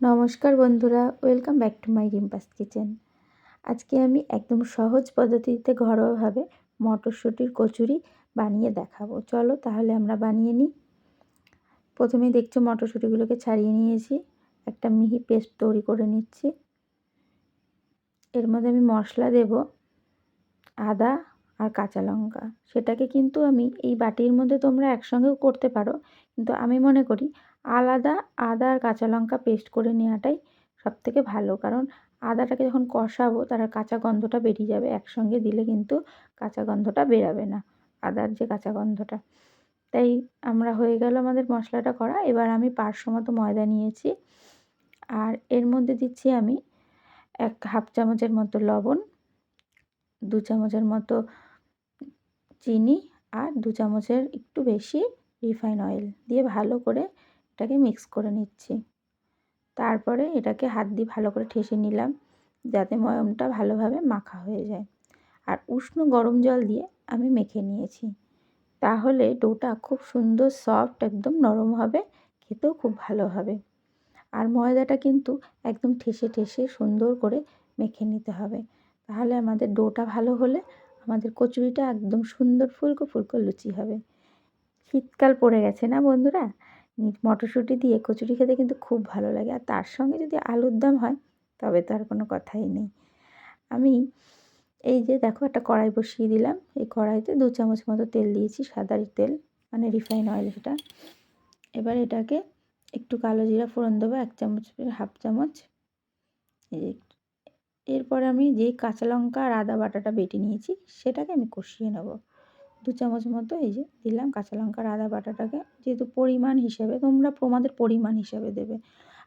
নমস্কার বন্ধুরা, welcome back to my Rimpa's kitchen. আজকে আমি একদম সহজ পদ্ধতিতে ঘরোয়াভাবে মটরশুঁটির কচুরি বানিয়ে দেখাবো। চলো তাহলে আমরা বানিয়ে নিই। প্রথমেই দেখছ মটরশুঁটিগুলোকে ছাড়িয়ে নিয়েছি। একটা মিহি পেস্ট তৈরি করে নিচ্ছি। এর মধ্যে আমি মশলা দেব, আদা আর কাঁচা লঙ্কা। সেটাকে কিন্তু আমি এই বাটির মধ্যে তোমরা একসঙ্গেও করতে পারো। কিন্তু আমি মনে করি আলাদা আদা আর কাঁচা লঙ্কা পেস্ট করে নেওয়াটাই সবথেকে ভালো। কারণ আদাটাকে যখন কষাবো, তার কাঁচা গন্ধটা বেরিয়ে যাবে। একসঙ্গে দিলে কিন্তু কাঁচা গন্ধটা বেরাবে না, আদার যে কাঁচা গন্ধটা। তাই আমরা হয়ে গেল আমাদের মশলাটা করা। এবার আমি পাঁচশো মতো ময়দা নিয়েছি। আর এর মধ্যে দিচ্ছি আমি এক হাফ চামচের মতো লবণ, দু চামচের মতো চিনি আর দু চামচের একটু বেশি রিফাইন অয়েল দিয়ে ভালো করে এটাকে মিক্স করে নিচ্ছি। তারপরে এটাকে হাত দিয়ে ভালো করে ঠেসে নিলাম যাতে ময়মটা ভালোভাবে মাখা হয়ে যায়। আর উষ্ণ গরম জল দিয়ে আমি মেখে নিয়েছি। তাহলে ডোটা খুব সুন্দর সফট একদম নরম হবে, খেতেও খুব ভালো হবে। আর ময়দাটা কিন্তু একদম ঠেসে ঠেসে সুন্দর করে মেখে নিতে হবে। তাহলে আমাদের ডোটা ভালো হলে আমাদের কচুরিটা একদম সুন্দর ফুলকো ফুলকো লুচি হবে। শীতকাল পড়ে গেছে না বন্ধুরা? মটরশুঁটি দিয়ে কচুরি খেতে কিন্তু খুব ভালো লাগে। আর তার সঙ্গে যদি আলুর দম হয়, তবে তো আর কোনো কথাই নেই। আমি এই যে দেখো একটা কড়াই বসিয়ে দিলাম। এই কড়াইতে দু চামচ মতো তেল দিয়েছি সাদার তেল মানে রিফাইন অয়েল সেটা এবার এটাকে একটু কালো জিরা ফোড়ন দেবো, এক চামচ হাফ চামচ। এই এরপর আমি যে কাঁচা লঙ্কা আর আদা বাটাটা বেটে নিয়েছি, সেটাকে আমি কষিয়ে নেব। দু চামচ মতো এই যে দিলাম কাঁচা লঙ্কার আদা বাটাটাকে। যেহেতু পরিমাণ হিসাবে, তোমরা তোমাদের পরিমাণ হিসাবে দেবে।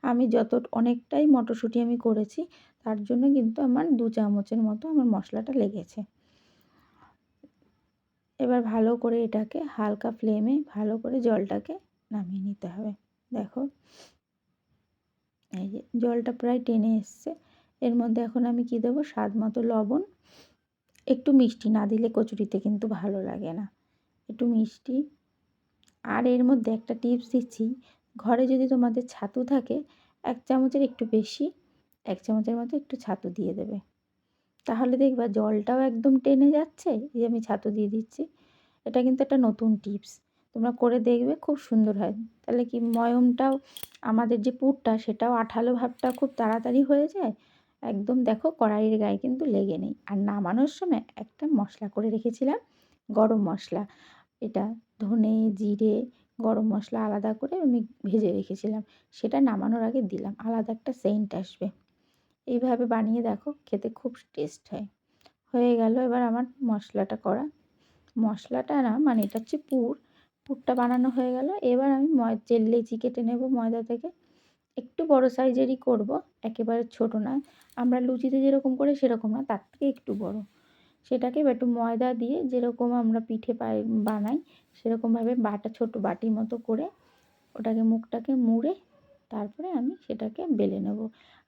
আমি যত অনেকটাই মটরশুঁটি আমি করেছি, তার জন্য কিন্তু আমার দু চামচের মতো আমার মশলাটা লেগেছে। এবার ভালো করে এটাকে হালকা ফ্লেমে ভালো করে জলটাকে নামিয়ে নিতে হবে। দেখো, এই যে জলটা প্রায় টেনে এসছে। এর মধ্যে এখন আমি কি দেবো? স্বাদ মতো লবণ। একটু মিষ্টি না দিলে কচুরিতে কিন্তু ভালো লাগে না। একটু মিষ্টি। আর এর মধ্যে একটা টিপস দিচ্ছি, ঘরে যদি তোমাদের ছাতু থাকে, এক চামচের একটু বেশি, এক চামচের মতো একটু ছাতু দিয়ে দেবে। তাহলে দেখবা জলটাও একদম টেনে যাচ্ছে, এই আমি ছাতু দিয়ে দিচ্ছি। এটা কিন্তু একটা নতুন টিপস। তোমরা করে দেখবে, খুব সুন্দর হয়। তাহলে কি ময়মটাও, আমাদের যে পুরটা, সেটাও আঠালো ভাবটা খুব তাড়াতাড়ি হয়ে যায়? একদম দেখো কড়াইয়ের গায়ে কিন্তু লেগে নেই। আর নামানোর সময় একটা মশলা করে রেখেছিলাম, গরম মশলা। এটা ধনে, জিরে, গরম মশলা আলাদা করে আমি ভেজে রেখেছিলাম। সেটা নামানোর আগে দিলাম, আলাদা একটা সেন্ট আসবে। এইভাবে বানিয়ে দেখো, খেতে খুব টেস্ট হয়। হয়ে গেল এবার আমার মশলাটা করা। মশলাটা না মানে এটা হচ্ছে পুর। পুরটা বানানো হয়ে গেল। এবার আমি ময় লেচি কেটে নেব ময়দা থেকে একটু বড় সাইজেরই করব, একেবারে ছোট না আমরা লুচিতে যেরকম করে সেরকম না, তার থেকে একটু বড়। সেটাকে একটু ময়দা দিয়ে যেরকম আমরা পিঠে পাই বানাই, সেরকমভাবে বাটা, ছোট বাটির মতো করে ওটাকে মুখটাকে মুড়ে তারপরে আমি সেটাকে বেলে নেব।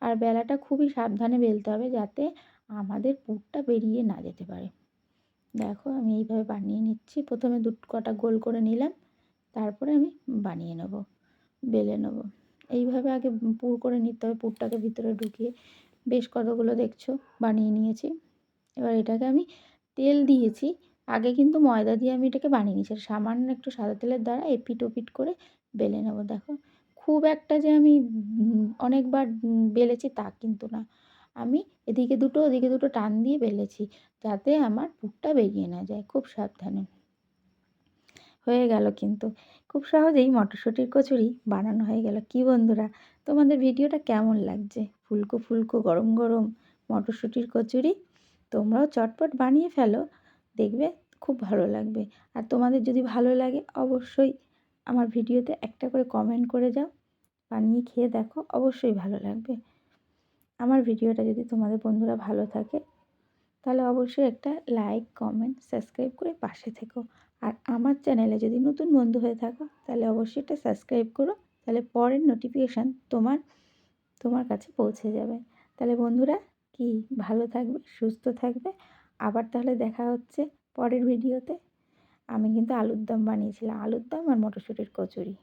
আর বেলাটা খুবই সাবধানে বেলতে হবে যাতে আমাদের পুরটা বেরিয়ে না যেতে পারে। দেখো আমি এইভাবে বানিয়ে নিচ্ছি। প্রথমে দু কটা গোল করে নিলাম, তারপরে আমি বানিয়ে নেব, বেলে নেব। এইভাবে আগে পুর করে নিতে হবে, পুরটাকে ভিতরে ঢুকিয়ে বেশ কতগুলো দেখছ বানিয়ে নিয়েছি। এবার এটাকে আমি তেল দিয়েছি। আগে কিন্তু ময়দা দিয়ে আমি এটাকে বানিয়ে নিয়েছি। সামান্য একটু সাদা তেলের দ্বারা এপিট ওপিট করে বেলে নেব, দেখো। খুব একটা যে আমি অনেকবার বেলেছি তা কিন্তু না। আমি এদিকে দুটো ওদিকে দুটো টান দিয়ে বেলেছি যাতে আমার পুরটা বেরিয়ে না যায়, খুব সাবধানে। হয়ে গেল কিন্তু। খুব সহজেই মটরশুঁটির কচুরি বানানো হয়ে গেল। কি বন্ধুরা, তোমাদের ভিডিওটা কেমন লাগছে? ফুলকো ফুলকো, গরম গরম মটরশুঁটির কচুরি তোমরাও চটপট বানিয়ে ফেলো, দেখবে খুব ভালো লাগবে। আর তোমাদের যদি ভালো লাগে অবশ্যই আমার ভিডিওতে একটা করে কমেন্ট করে যাও, বানিয়ে খেয়ে দেখো, অবশ্যই ভালো লাগবে। আমার ভিডিওটা যদি তোমাদের বন্ধুরা ভালো থাকে, তাহলে অবশ্যই একটা লাইক কমেন্ট সাবস্ক্রাইব করে পাশে থেকো। আর আমার চ্যানেলে যদি নতুন বন্ধু হয়ে থাকো, তাহলে অবশ্যই এটা সাবস্ক্রাইব করো, তাহলে পরের নোটিফিকেশান তোমার তোমার কাছে পৌঁছে যাবে। তাহলে বন্ধুরা, কি ভালো থাকবে, সুস্থ থাকবে? আবার তাহলে দেখা হচ্ছে পরের ভিডিওতে আমি কিন্তু আলুর দম বানিয়েছিলাম আলুর দম আর মটরশুঁটির কচুরি।